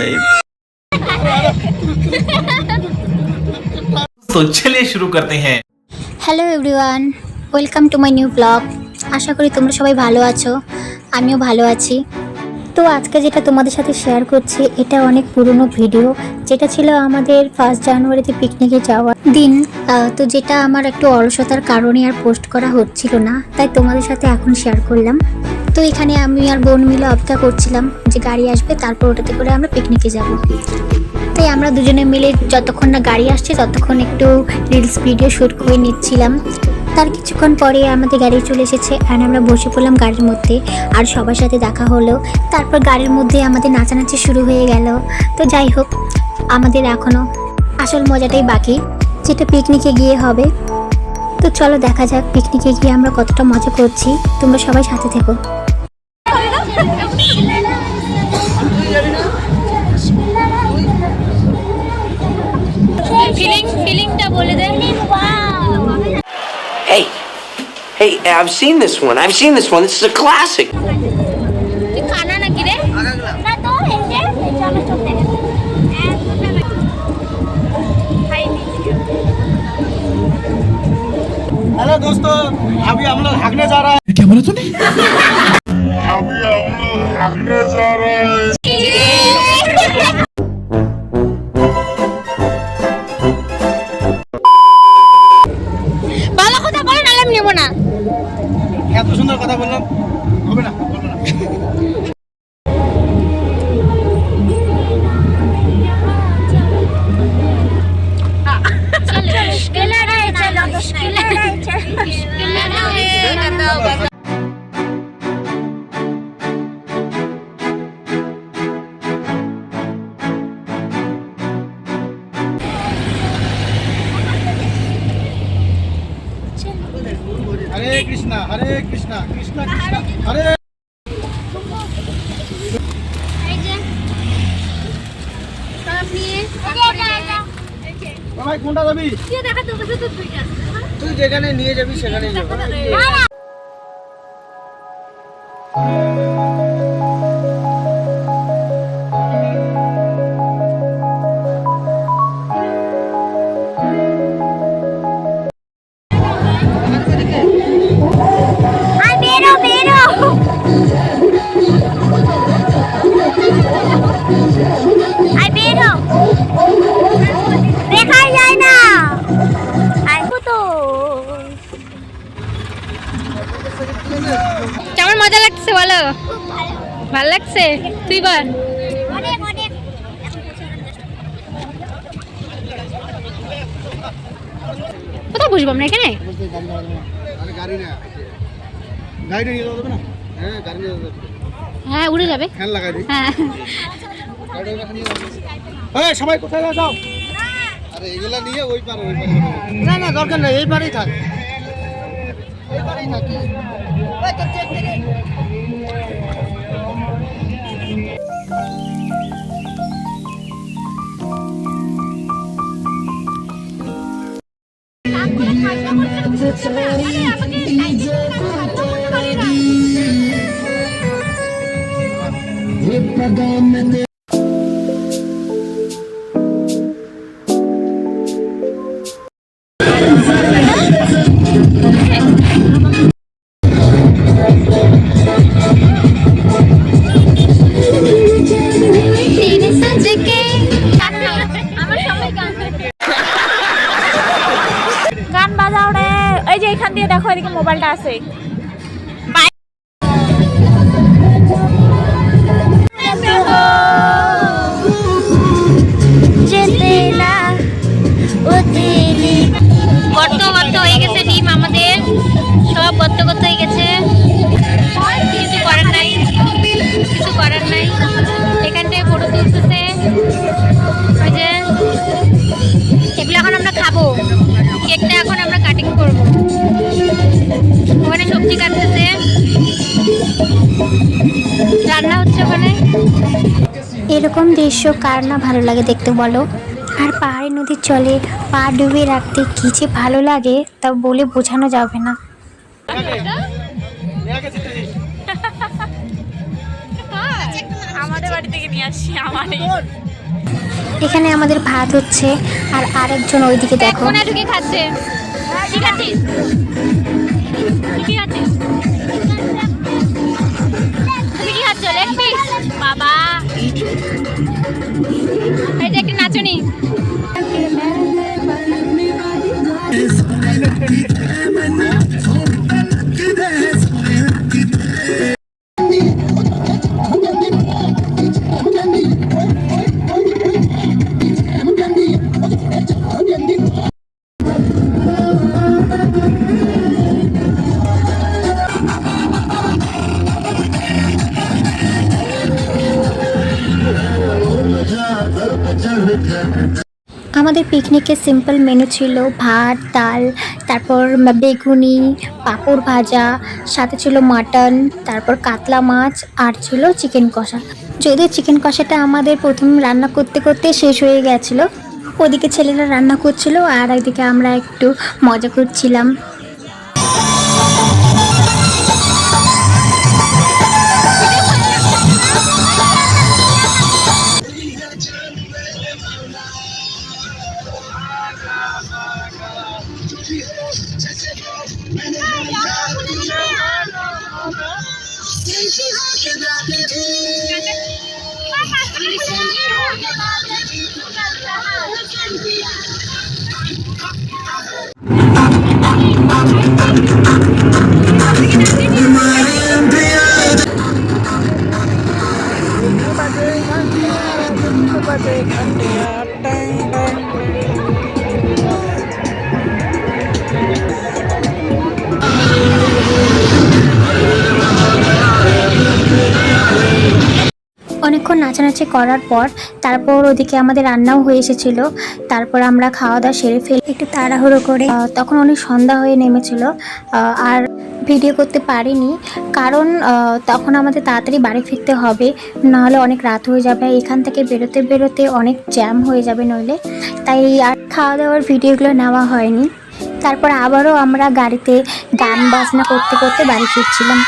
নেই তো চলিয়ে শুরু করতে হ্যাঁ hello everyone welcome to my new blog আশা করি তোমরা সবাই ভালো আছো, আমিও ভালো আছি। তো আজকে যেটা তোমাদের সাথে শেয়ার করছি, এটা অনেক পুরনো ভিডিও যেটা ছিল আমাদের ফার্স্ট জানুয়ারিতে পিকনিকে যাওয়ার দিন। তো যেটা আমার একটু অলসতার কারণে আর পোস্ট করা হচ্ছিল না, তাই তোমাদের সাথে এখন শেয়ার করলাম। তো এখানে আমি আর বোন মিলে অপেক্ষা করছিলাম যে গাড়ি আসবে, তারপর ওটাতে করে আমরা পিকনিকে যাব। তাই আমরা দুজনে মিলে যতক্ষণ না গাড়ি আসছে, ততক্ষণ একটু রিলস ভিডিও শ্যুট করে নিচ্ছিলাম। তার কিছুক্ষণ পরে আমাদের গাড়ি চলে এসেছে আর আমরা বসে পড়লাম গাড়ির মধ্যে আর সবার সাথে দেখা হলো। তারপর গাড়ির মধ্যে আমাদের নাচানাচি শুরু হয়ে গেল। তো যাই হোক, আমাদের এখনও আসল মজাটাই বাকি, যেটা পিকনিকে গিয়ে হবে। তো চলো দেখা যাক পিকনিকে গিয়ে আমরা কতটা মজা করছি। তোমরা সবাই সাথে থেকো। ফিলিং ফিলিংটা বলে দেন Hey, hey, I've seen this one. I've seen this one. This is a classic. তুই খানা নাকি রে না তো এই যে চলো চলতে हेलो दोस्तों अभी हम लोग भागने जा रहे हैं क्या बोला तूने ভালো হরে কৃষ্ণ কৃষ্ণ কৃষ্ণ হরে। কোনটা যাবি? তুই যেখানে নিয়ে যাবি সেখানে যাবি। হ্যাঁ। কেমন মজা লাগছে বলো? ভালো লাগছে? তুই বল। অনেক অনেক কোথায় বসবো আমরা এখানে? হ্যাঁ হ্যাঁ উড়ে যাবে। হ্যাঁ। সবাই কোথায় যাও যাও। আরে এগুলা নিয়ে ওই পারে ওই পারে। না না দরকার নেই এই পারেই থাক। এই পারেই থাক গান আছে রান্না হচ্ছে ওখানে? এরকম দৃশ্য কার না ভালো লাগে দেখতে বলো? আর পাহাড়ি নদীর চলে পা ডুবে রাখতে কী যে ভালো লাগে তা বলে বোঝানো যাবে না। আমাদের বাড়ি থেকে নিয়ে আসছি আমারই এখানে আমাদের ভাত হচ্ছে আর আরেকজন ওইদিকে দেখো। ঢুকে খাচ্ছে। কি খাচ্ছিস? কি খাচ্ছিস? আমাদের পিকনিকের সিম্পল মেনু ছিল, ভাত, ডাল, তারপর বেগুনি, পাঁপড় ভাজা, সাথে ছিল মাটন তারপর কাতলা মাছ, আর ছিল চিকেন কষা। যদিও চিকেন কষাটা আমাদের প্রথম রান্না করতে করতে শেষ হয়ে গেছিল, ওদিকে ছেলেরা রান্না করছিল, আর একদিকে আমরা একটু মজা করছিলাম। অনেকক্ষণ নাচানাচি করার পর তারপর ওদিকে আমাদের রান্নাও হয়ে এসেছিল তারপর আমরা খাওয়া দাওয়া সেরে ফেলে একটু তাড়াহুড়ো করে তখন অনেক সন্ধ্যা হয়ে নেমেছিল আর ভিডিও করতে পারিনি কারণ তখন আমাদের তাড়াতাড়ি বাড়ি ফিরতে হবে নাহলে অনেক রাত হয়ে যাবে এখান থেকে বেরোতে বেরোতে অনেক জ্যাম হয়ে যাবে নইলে তাই আর খাওয়া দাওয়ার ভিডিওগুলো নেওয়া হয়নি তারপর আবারও আমরা গাড়িতে গান বাজনা করতে করতে বাড়ি ফিরছিলাম